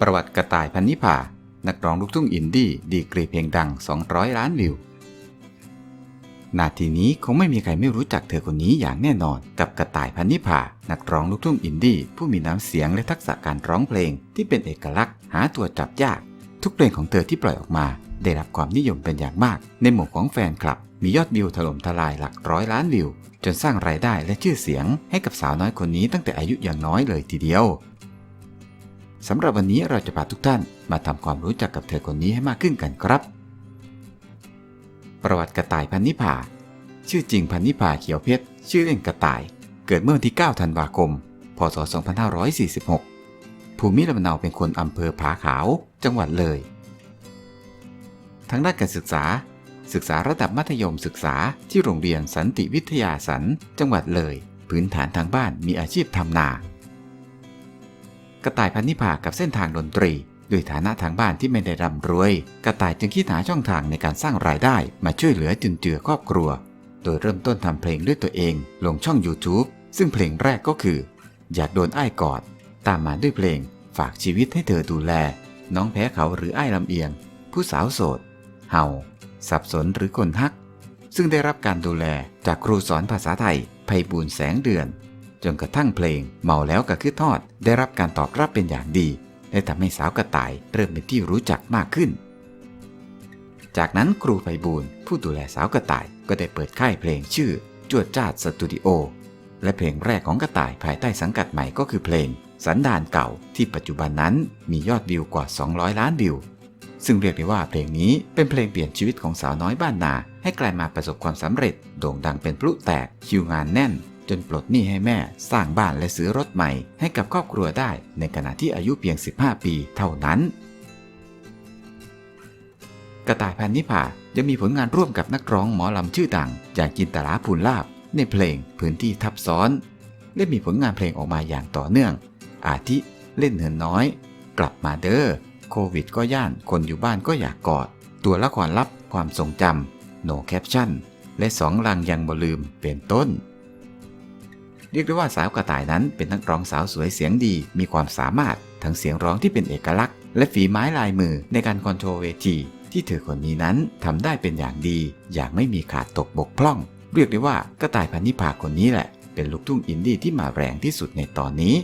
ประวัติกระต่ายพันนิพานักร้องลูกทุ่งอินดี้ดีกรีเพลงดัง 200 ล้านวิว นาทีนี้คงไม่มีใครไม่รู้จักเธอคนนี้อย่างแน่นอน กับกระต่ายพันนิพานักร้องลูกทุ่งอินดี้ผู้มีน้ำเสียงและทักษะการร้องเพลงที่เป็นเอกลักษณ์หาตัวจับยาก ทุกเพลงของเธอที่ปล่อยออกมา ได้รับความนิยมเป็นอย่างมาก ในหมู่ของแฟนคลับ มียอดวิวถล่มทลายหลักร้อยล้านวิว จนสร้างรายได้และชื่อเสียง ให้กับสาวน้อยคนนี้ตั้งแต่อายุอยังน้อยเลยทีเดียว สำหรับวันนี้เราจะพาทุกท่านมาทำความรู้จักกับเธอคนนี้ให้มากขึ้นกันครับ ประวัติกระต่ายพันนิพาชื่อจริงพันนิพาเขียวเพชร ชื่อเล่นกระต่าย เกิดเมื่อวันที่ 9 ธันวาคม พศ 2546 ภูมิลำเนาเป็นคนอำเภอผาขาว จังหวัดเลย ทางด้านการศึกษา ศึกษาระดับมัธยมศึกษาที่โรงเรียนสันติวิทยาสัน จังหวัดเลย พื้นฐานทางบ้านมีอาชีพทำนา กระต่ายพันนิพากับเส้นทางดนตรีด้วยฐานะทางบ้านที่ไม่ได้ร่ำรวย กระต่ายจึงคิดหาช่องทางในการสร้างรายได้มาช่วยเหลือจุนเจือครอบครัว โดยเริ่มต้นทำเพลงด้วยตัวเอง ลงช่อง YouTube ซึ่งเพลงแรกก็คือ อยากโดนอ้ายกอด ตามมาด้วยเพลง ฝากชีวิตให้เธอดูแล น้องแพ้เขาหรืออ้ายลำเอียง ผู้สาวโสด เห่า สับสนหรือคนฮัก ซึ่งได้รับการดูแลจากครูสอนภาษาไทยไพบูลแสงเดือน จนกระทั่งเพลง เมาแล้วกับคือทอด ได้รับการตอบรับเป็นอย่างดีและทำให้สาวกระต่ายเริ่มเป็นที่รู้จักมากขึ้น จากนั้นครูไพบูลผู้ดูแลสาวกระต่ายก็ได้เปิดค่ายเพลงชื่อจวดจ้าดสตูดิโอและเพลงแรกของกระต่ายภายใต้สังกัดใหม่ก็คือเพลง สันดานเก่าที่ปัจจุบันนั้นมียอดวิวกว่า 200 ล้านวิว ซึ่งเรียกได้ว่าเพลงนี้เป็นเพลงเปลี่ยนชีวิตของสาวน้อยบ้านนา ให้กลายมาประสบความสำเร็จ โด่งดังเป็นพลุแตกคิวงานแน่น จนปลดหนี้ให้แม่ สร้างบ้านและซื้อรถใหม่ให้กับครอบครัวได้ในขณะที่อายุเพียง 15 ปีเท่านั้น กระต่ายพันนิพายังมีผลงานร่วมกับนักร้องหมอลำชื่อดัง อย่างจินตลาภูลลาบ ในเพลงพื้นที่ทับซ้อน และมีผลงานเพลงออกมาอย่างต่อเนื่อง อาทิเล่นเหินน้อย กลับมาเด้อโควิดก็ย่านคนอยู่บ้านก็อยากกอด ตัวละครลับความทรงจำ no caption และสองลังยังบ่ลืมเป็นต้น เรียกได้ว่าสาวกระต่ายนั้นเป็นนักร้องสาวสวยเสียงดี มีความสามารถทั้งเสียงร้องที่เป็นเอกลักษณ์ และฝีไม้ลายมือในการคอนโทรเวทีที่เธอคนนี้นั้นทำได้เป็นอย่างดี อย่างไม่มีขาดตกบกพร่อง เรียกได้ว่ากระต่ายพันนิพาคนนี้แหละ เป็นลูกทุ่งอินดี้ที่มาแรงที่สุดในตอนนี้